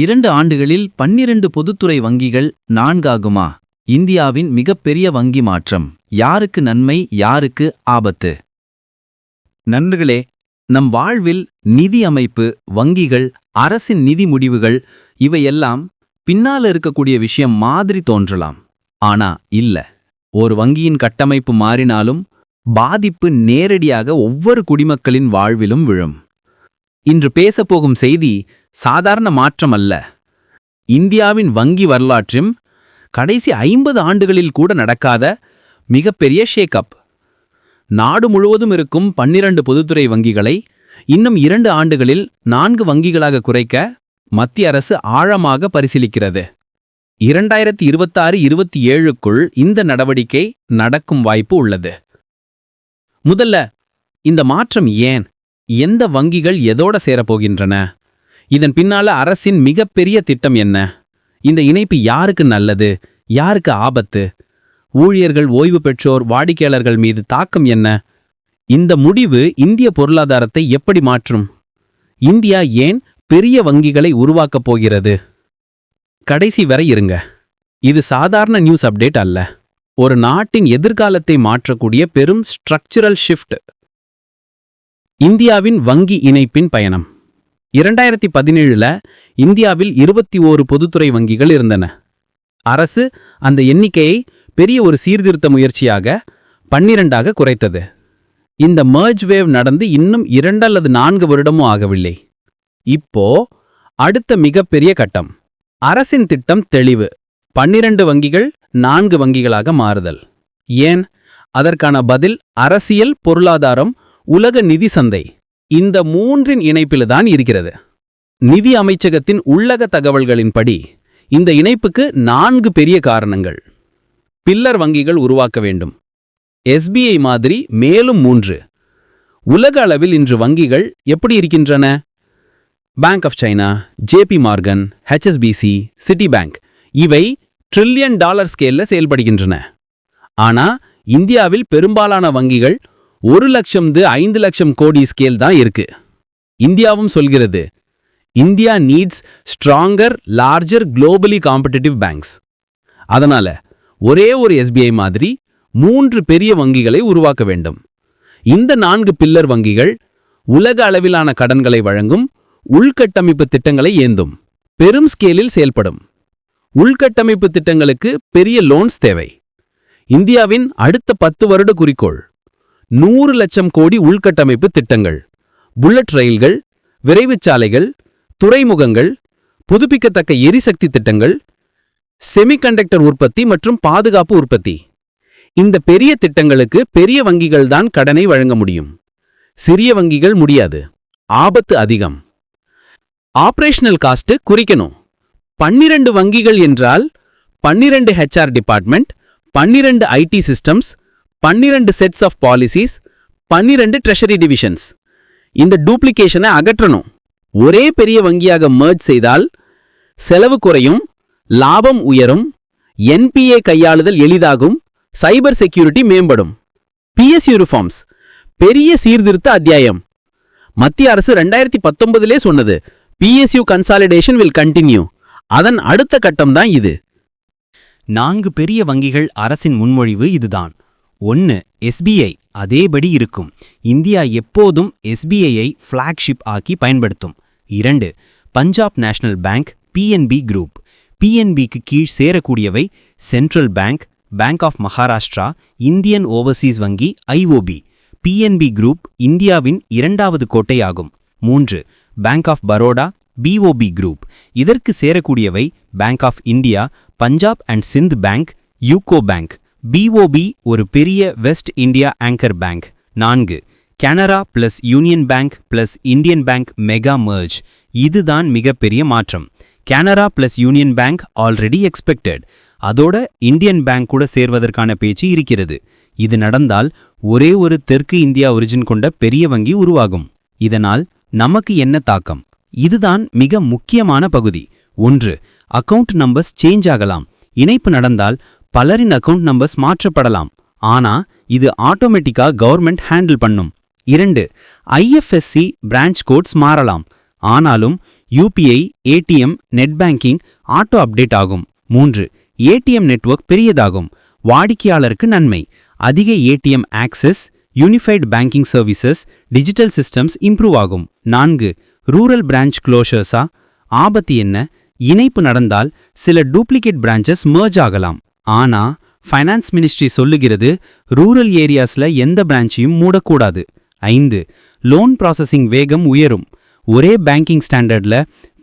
இரண்டு ஆண்டுகளில் பன்னிரண்டு பொதுத்துறை வங்கிகள் நான்காகுமா? இந்தியாவின் மிகப்பெரிய வங்கி மாற்றம். யாருக்கு நன்மை யாருக்கு ஆபத்து? நண்பர்களே நம் வாழ்வில் நிதி அமைப்பு வங்கிகள் அரசின் நிதி முடிவுகள் இவையெல்லாம் பின்னால இருக்கக்கூடிய விஷயம் மாதிரி தோன்றலாம். ஆனா இல்ல. ஒரு வங்கியின் கட்டமைப்பு மாறினாலும் பாதிப்பு நேரடியாக ஒவ்வொரு குடிமக்களின் வாழ்விலும் விழும். இன்று பேசப்போகும் செய்தி சாதாரண மாற்றம் அல்ல இந்தியாவின் வங்கி வரலாற்றும் கடைசி ஐம்பது ஆண்டுகளில் கூட நடக்காத மிகப்பெரிய ஷேக்கப் நாடு முழுவதும் இருக்கும் பன்னிரண்டு பொதுத்துறை வங்கிகளை இன்னும் இரண்டு ஆண்டுகளில் நான்கு வங்கிகளாக குறைக்க மத்திய அரசு ஆழமாக பரிசீலிக்கிறது. இரண்டாயிரத்தி இருபத்தாறு இருபத்தி ஏழுக்குள் இந்த நடவடிக்கை நடக்கும் வாய்ப்பு உள்ளது. முதல்ல இந்த மாற்றம் ஏன்? எந்த வங்கிகள் எதோட சேரப்போகின்றன? இதன் பின்னால அரசின் மிகப்பெரிய திட்டம் என்ன? இந்த இணைப்பு யாருக்கு நல்லது? யாருக்கு ஆபத்து? ஊழியர்கள் ஓய்வு பெற்றோர் வாடிக்கையாளர்கள் மீது தாக்கம் என்ன? இந்த முடிவு இந்திய பொருளாதாரத்தை எப்படி மாற்றும்? இந்தியா ஏன் பெரிய வங்கிகளை உருவாக்கப் போகிறது? கடைசி வரை இருங்க. இது சாதாரண நியூஸ் அப்டேட் அல்ல. ஒரு நாட்டின் எதிர்காலத்தை மாற்றக்கூடிய பெரும் ஸ்ட்ரக்சரல் ஷிஃப்ட். இந்தியாவின் வங்கி இணைப்பின் பயணம். இரண்டாயிரத்தி பதினேழுல இந்தியாவில் இருபத்தி ஓரு பொதுத்துறை வங்கிகள் இருந்தன. அரசு அந்த எண்ணிக்கையை பெரிய ஒரு சீர்திருத்த முயற்சியாக பன்னிரண்டாக குறைத்தது. இந்த மர்ஜ் வேவ் நடந்து இன்னும் இரண்டு அல்லது நான்கு வருடமும் ஆகவில்லை. இப்போ அடுத்த மிகப்பெரிய கட்டம். அரசின் திட்டம் தெளிவு. பன்னிரண்டு வங்கிகள் நான்கு வங்கிகளாக மாறுதல். ஏன்? அதற்கான பதில் அரசியல் பொருளாதாரம் உலக நிதி சந்தை. இந்த மூன்றின் இணைப்பில்தான் இருக்கிறது. நிதி அமைச்சகத்தின் உள்ளக தகவல்களின்படி இந்த இணைப்புக்கு நான்கு பெரிய காரணங்கள். பில்லர் வங்கிகள் உருவாக்க வேண்டும். எஸ்பிஐ மாதிரி மேலும் மூன்று. உலக அளவில் இன்று வங்கிகள் எப்படி இருக்கின்றன? Bank of China JP Morgan HSBC Citibank இவை ட்ரில்லியன் டாலர் ஸ்கேல்ல செயல்படுகின்றன. ஆனால் இந்தியாவில் பெரும்பாலான வங்கிகள் ஒரு லட்சம் ஐந்து லட்சம் கோடி ஸ்கேல் தான் இருக்கு. இந்தியாவும் சொல்கிறது India needs stronger larger globally competitive banks அதனால ஒரே ஒரு எஸ்பிஐ மாதிரி மூன்று பெரிய வங்கிகளை உருவாக்க வேண்டும். இந்த நான்கு பில்லர் வங்கிகள் உலக அளவிலான கடன்களை வழங்கும் உள்கட்டமைப்பு திட்டங்களை ஏந்தும் பெரும் ஸ்கேலில் செயல்படும். உள்கட்டமைப்பு திட்டங்களுக்கு பெரிய லோன்ஸ் தேவை. இந்தியாவின் அடுத்த பத்து வருட குறிக்கோள் நூறு லட்சம் கோடி உள்கட்டமைப்பு திட்டங்கள் புல்லட் ரயில்கள் விரைவுச்சாலைகள் துறைமுகங்கள் புதுப்பிக்கத்தக்க எரிசக்தி திட்டங்கள் செமிகண்டக்டர் உற்பத்தி மற்றும் பாதுகாப்பு உற்பத்தி. இந்த பெரிய திட்டங்களுக்கு பெரிய வங்கிகள் தான் கடனை வழங்க முடியும். சிறிய வங்கிகள் முடியாது. ஆபத்து அதிகம். ஆபரேஷனல் காஸ்ட் குறிக்கணும். பன்னிரண்டு வங்கிகள் என்றால் பன்னிரண்டு ஹெச்ஆர் டிபார்ட்மெண்ட் பன்னிரண்டு ஐடி சிஸ்டம்ஸ் பன்னிரண்டு செட்ஸ் ஆஃப் பாலிசிஸ் பன்னிரண்டு ட்ரெஷரி டிவிஷன்ஸ் இந்த டூப்ளிகேஷனை அகற்றணும். ஒரே பெரிய வங்கியாக மர்ஜ் செய்தால் செலவு குறையும் லாபம் உயரும் என்பிஏ கையாளுதல் எளிதாகும் சைபர் செக்யூரிட்டி மேம்படும். பிஎஸ்யூ ரிஃபார்ம்ஸ் பெரிய சீர்திருத்த அத்தியாயம். மத்திய அரசு ரெண்டாயிரத்தி பத்தொன்பதிலே சொன்னது பிஎஸ்யூ கன்சாலிடேஷன் வில் கண்டினியூ அதன் அடுத்த கட்டம் தான் இது. நான்கு பெரிய வங்கிகள் அரசின் முன்மொழிவு இதுதான். ஒன்று எஸ்பிஐ அதேபடி இருக்கும். இந்தியா எப்போதும் எஸ்பிஐயை ஃப்ளாக்ஷிப் ஆக்கி பயன்படுத்தும். இரண்டு Punjab national bank PNB group பிஎன்பிக்கு கீழ் சேரக்கூடியவை central bank bank of Maharashtra Indian overseas வங்கி ஐஓபி பிஎன்பி குரூப் இந்தியாவின் இரண்டாவது கோட்டையாகும். மூன்று bank of Baroda BOB group இதற்கு சேரக்கூடியவை bank of India Punjab and Sind bank UCO bank BOB ஒரு பெரிய வெஸ்ட் இந்தியா ஆங்கர் பேங்க் நான்கு Canara plus union bank plus Indian bank mega merge இதுதான் மிகப்பெரிய மாற்றம். Canara plus union bank already expected அதோட Indian bank கூட சேர்வதற்கான பேச்சு இருக்கிறது. இது நடந்தால் ஒரே ஒரு தெற்கு இந்தியா ஒரிஜின் கொண்ட பெரிய வங்கி உருவாகும். இதனால் நமக்கு என்ன தாக்கம்? இதுதான் மிக முக்கியமான பகுதி. ஒன்று அக்கவுண்ட் நம்பர்ஸ் சேஞ்ச் ஆகலாம். இணைப்பு நடந்தால் பலரின் அக்கவுண்ட் நம்பர்ஸ் மாற்றப்படலாம். ஆனா இது ஆட்டோமேட்டிக்கா கவர்மெண்ட் ஹேண்டில் பண்ணும். இரண்டு ஐஎஃப்எஸ்சி பிரான்ச் கோட்ஸ் மாறலாம். ஆனாலும் UPI ATM net banking auto update ஆகும். மூன்று ஏடிஎம் நெட்வொர்க் பெரியதாகும். வாடிக்கையாளருக்கு நன்மை. அதிக ATM access unified banking services digital systems improve ஆகும். நான்கு ரூரல் பிரான்ச் க்ளோஷர்ஸா ஆபத்து என்ன? இணைப்பு நடந்தால் சில டூப்ளிகேட் பிரான்ச்சஸ் மர்ஜ் ஆகலாம். ஆனா ஃபைனான்ஸ் மினிஸ்ட்ரி சொல்லுகிறது ரூரல் ஏரியாஸ்ல எந்த பிரான்ச்சையும் மூடக்கூடாது. ஐந்து லோன் ப்ராசஸிங் வேகம் உயரும். ஒரே பேங்கிங் ஸ்டாண்டர்ட்ல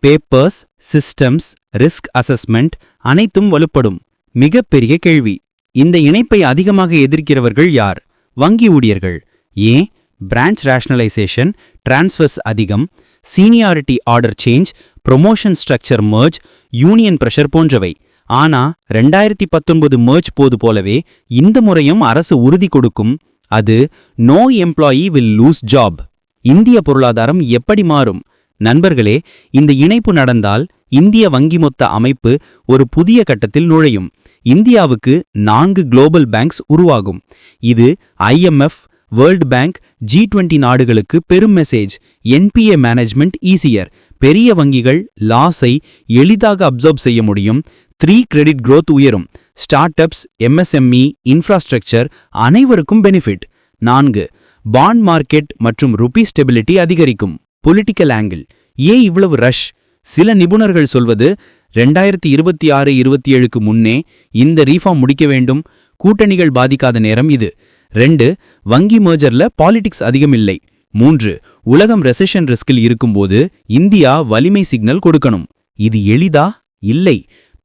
பேப்பர்ஸ் சிஸ்டம்ஸ் ரிஸ்க் அசஸ்மெண்ட் அனைத்தும் வலுப்படும். மிகப்பெரிய கேள்வி. இந்த இணைப்பை அதிகமாக எதிர்க்கிறவர்கள் யார்? வங்கி ஊழியர்கள். ஏன்? பிரான்ச் ரேஷனலைசேஷன் டிரான்ஸ்ஃபர்ஸ் அதிகம் seniority order change promotion structure merge union pressure போன்றவை. ஆனா ரெண்டாயிரத்தி பத்தொன்பது மேர்ச் போது போலவே இந்த முறையும் அரசு உறுதி கொடுக்கும். அது no employee will lose job இந்திய பொருளாதாரம் எப்படி மாறும்? நண்பர்களே இந்த இணைப்பு நடந்தால் இந்திய வங்கி மொத்த அமைப்பு ஒரு புதிய கட்டத்தில் நுழையும். இந்தியாவுக்கு நான்கு குளோபல் பேங்க்ஸ் உருவாகும். இது IMF world bank G twenty நாடுகளுக்கு பெரும் மெசேஜ் என்பிஏ மேனேஜ்மெண்ட் ஈஸியர் பெரிய வங்கிகள் லாஸை எளிதாக அப்சர்வ் செய்ய முடியும். த்ரீ கிரெடிட் growth உயரும். ஸ்டார்ட் அப்ஸ் எம்எஸ்எம்இ இன்ஃப்ராஸ்ட்ரக்சர் அனைவருக்கும் பெனிஃபிட் நான்கு பாண்ட் மார்க்கெட் மற்றும் ருபி ஸ்டெபிலிட்டி அதிகரிக்கும். பொலிட்டிக்கல் ஆங்கிள் ஏன் இவ்வளவு ரஷ் சில நிபுணர்கள் சொல்வது ரெண்டாயிரத்தி இருபத்தி ஆறு இருபத்தி ஏழுக்கு முன்னே இந்த ரீஃபார்ம் முடிக்க வேண்டும். கூட்டணிகள் பாதிக்காத நேரம் இது. ரெண்டு வங்கி மேஜர்ல பாலிடிக்ஸ் அதிகம் இல்லை. மூன்று உலகம் ரெசெஷன் ரிஸ்கில் இருக்கும்போது இந்தியா வலிமை சிக்னல் கொடுக்கணும். இது எளிதா? இல்லை.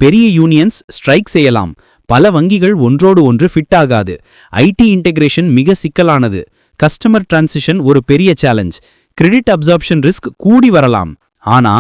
பெரிய யூனியன்ஸ் ஸ்ட்ரைக் செய்யலாம். பல வங்கிகள் ஒன்றோடு ஒன்று ஃபிட் ஆகாது. ஐடி இன்டெகிரேஷன் மிக சிக்கலானது. கஸ்டமர் டிரான்சிஷன் ஒரு பெரிய சேலஞ்ச் கிரெடிட் அப்சார்ப்ஷன் ரிஸ்க் கூடி வரலாம். ஆனா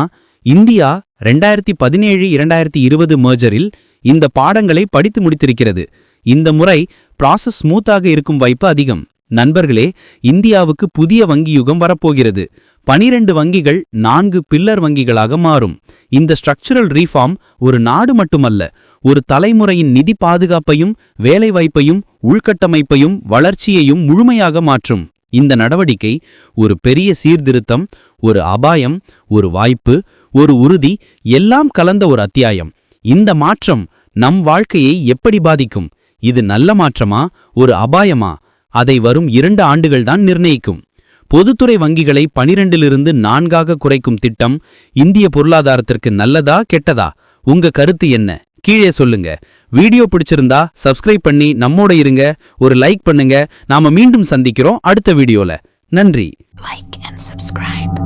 இந்தியா ரெண்டாயிரத்தி பதினேழு இரண்டாயிரத்தி இருபது mergerல் இந்த பாடங்களை படித்து முடித்திருக்கிறது. இந்த முறை ப்ராசஸ் ஸ்மூத்தாக இருக்கும் வாய்ப்பு அதிகம். நண்பர்களே இந்தியாவுக்கு புதிய வங்கி யுகம் வரப்போகிறது. பனிரெண்டு வங்கிகள் நான்கு பில்லர் வங்கிகளாக மாறும். இந்த ஸ்ட்ரக்சரல் ரீஃபார்ம் ஒரு நாடு மட்டுமல்ல ஒரு தலைமுறையின் நிதி பாதுகாப்பையும் வேலைவாய்ப்பையும் உள்கட்டமைப்பையும் வளர்ச்சியையும் முழுமையாக மாற்றும். இந்த நடவடிக்கை ஒரு பெரிய சீர்திருத்தம் ஒரு அபாயம் ஒரு வாய்ப்பு ஒரு உறுதி எல்லாம் கலந்த ஒரு அத்தியாயம். இந்த மாற்றம் நம் வாழ்க்கையை எப்படி பாதிக்கும்? இது நல்ல மாற்றமா ஒரு அபாயமா? அதை வரும் இரண்டு ஆண்டுகள்தான் நிர்ணயிக்கும். பொதுத்துறை வங்கிகளை பனிரெண்டிலிருந்து நான்காக குறைக்கும் திட்டம் இந்திய பொருளாதாரத்திற்கு நல்லதா கெட்டதா? உங்க கருத்து என்ன? கீழே சொல்லுங்க. வீடியோ பிடிச்சிருந்தா சப்ஸ்கிரைப் பண்ணி நம்மோட இருங்க. ஒரு லைக் பண்ணுங்க. நாம மீண்டும் சந்திக்கிறோம் அடுத்த வீடியோல. நன்றி. Like and subscribe